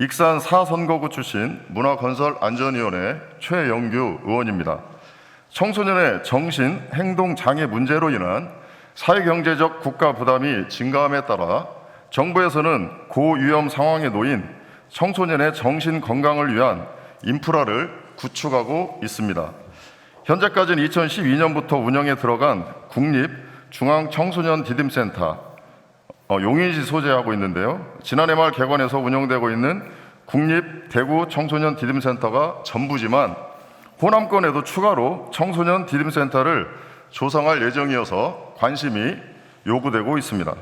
익산 4선거구 출신 문화건설안전위원회 최영규 의원입니다. 청소년의 정신, 행동 장애 문제로 인한 사회경제적 국가 부담이 증가함에 따라 정부에서는 고위험 상황에 놓인 청소년의 정신 건강을 위한 인프라를 구축하고 있습니다. 현재까지는 2012년부터 운영에 들어간 국립 중앙 청소년 디딤센터 어, 용인시 소재하고 있는데요. 지난해 말 개관해서 운영되고 있는 국립 대구 청소년 디딤센터가 전부지만 호남권에도 추가로 청소년 디딤센터를 조성할 예정이어서 관심이 요구되고 있습니다.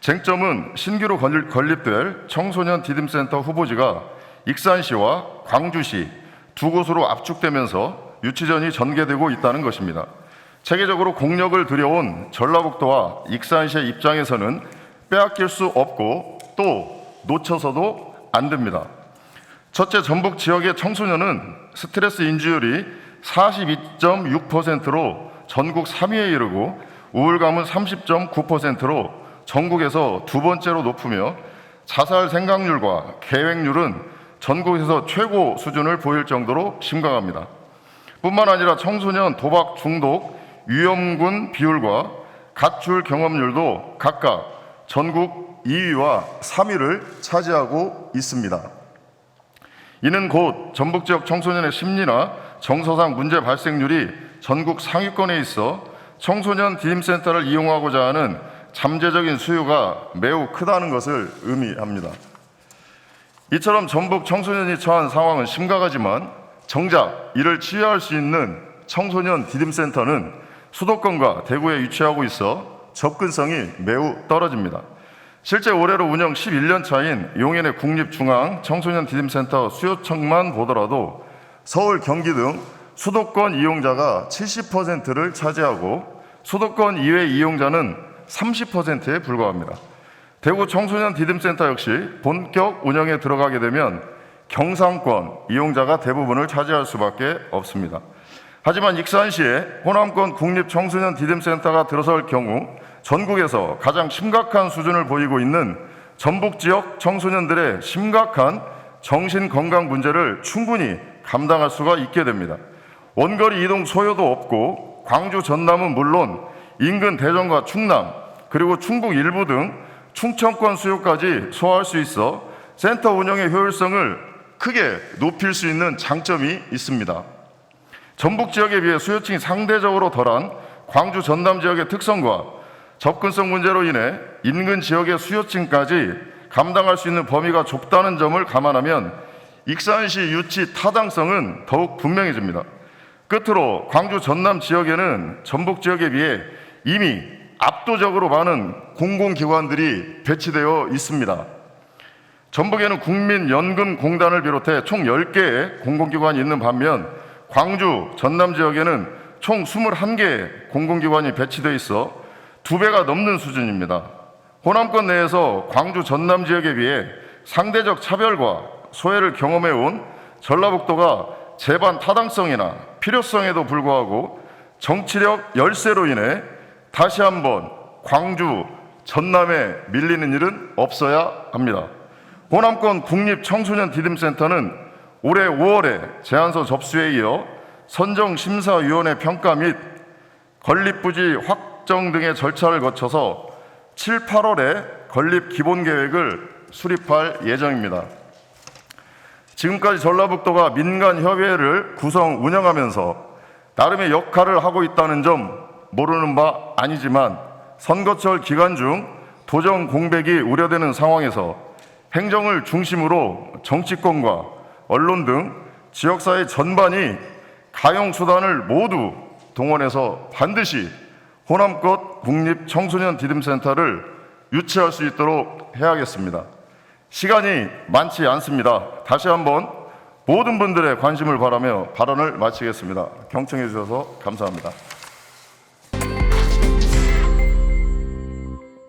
쟁점은 신규로 건립- 건립될 청소년 디딤센터 후보지가 익산시와 광주시 두 곳으로 압축되면서 유치전이 전개되고 있다는 것입니다. 체계적으로 공력을 들여온 전라북도와 익산시의 입장에서는 빼앗길 수 없고 또 놓쳐서도 안 됩니다. 첫째, 전북 지역의 청소년은 스트레스 인지율이 42.6%로 전국 3위에 이르고 우울감은 30.9%로 전국에서 두 번째로 높으며 자살 생각률과 계획률은 전국에서 최고 수준을 보일 정도로 심각합니다. 뿐만 아니라 청소년 도박 중독 위험군 비율과 가출 경험률도 각각 전국 2위와 3위를 차지하고 있습니다. 이는 곧 전북 지역 청소년의 심리나 정서상 문제 발생률이 전국 상위권에 있어 청소년 디딤센터를 이용하고자 하는 잠재적인 수요가 매우 크다는 것을 의미합니다. 이처럼 전북 청소년이 처한 상황은 심각하지만 정작 이를 치유할 수 있는 청소년 디딤센터는 수도권과 대구에 위치하고 있어 접근성이 매우 떨어집니다. 실제 올해로 운영 11년 차인 용인의 국립중앙 청소년 디딤센터 수요청만 보더라도 서울, 경기 등 수도권 이용자가 70%를 차지하고 수도권 이외 이용자는 30%에 불과합니다. 대구 청소년 디딤센터 역시 본격 운영에 들어가게 되면 경상권 이용자가 대부분을 차지할 수밖에 없습니다. 하지만 익산시에 호남권 국립 청소년 디딤센터가 들어설 경우 전국에서 가장 심각한 수준을 보이고 있는 전북 지역 청소년들의 심각한 정신 건강 문제를 충분히 감당할 수가 있게 됩니다. 원거리 이동 소요도 없고 광주 전남은 물론 인근 대전과 충남 그리고 충북 일부 등 충청권 수요까지 소화할 수 있어 센터 운영의 효율성을 크게 높일 수 있는 장점이 있습니다. 전북 지역에 비해 수요층이 상대적으로 덜한 광주 전남 지역의 특성과 접근성 문제로 인해 인근 지역의 수요층까지 감당할 수 있는 범위가 좁다는 점을 감안하면 익산시 유치 타당성은 더욱 분명해집니다. 끝으로 광주 전남 지역에는 전북 지역에 비해 이미 압도적으로 많은 공공기관들이 배치되어 있습니다. 전북에는 국민연금공단을 비롯해 총 10개의 공공기관이 있는 반면 광주, 전남 지역에는 총 21개의 공공기관이 배치되어 있어 두 배가 넘는 수준입니다. 호남권 내에서 광주, 전남 지역에 비해 상대적 차별과 소외를 경험해 온 전라북도가 재반 타당성이나 필요성에도 불구하고 정치력 열세로 인해 다시 한번 광주, 전남에 밀리는 일은 없어야 합니다. 호남권 국립 청소년 디딤센터는 올해 5월에 제안서 접수에 이어 선정심사위원회 평가 및 건립부지 확 정 등의 절차를 거쳐서 7, 8월에 건립 기본 계획을 수립할 예정입니다. 지금까지 전라북도가 민간 협의회를 구성 운영하면서 나름의 역할을 하고 있다는 점 모르는 바 아니지만 선거철 기간 중 도정 공백이 우려되는 상황에서 행정을 중심으로 정치권과 언론 등 지역사회 전반이 가용 수단을 모두 동원해서 반드시 호남권 국립 청소년 디딤센터를 유치할 수 있도록 해야겠습니다. 시간이 많지 않습니다. 다시 한번 모든 분들의 관심을 바라며 발언을 마치겠습니다. 경청해 주셔서 감사합니다.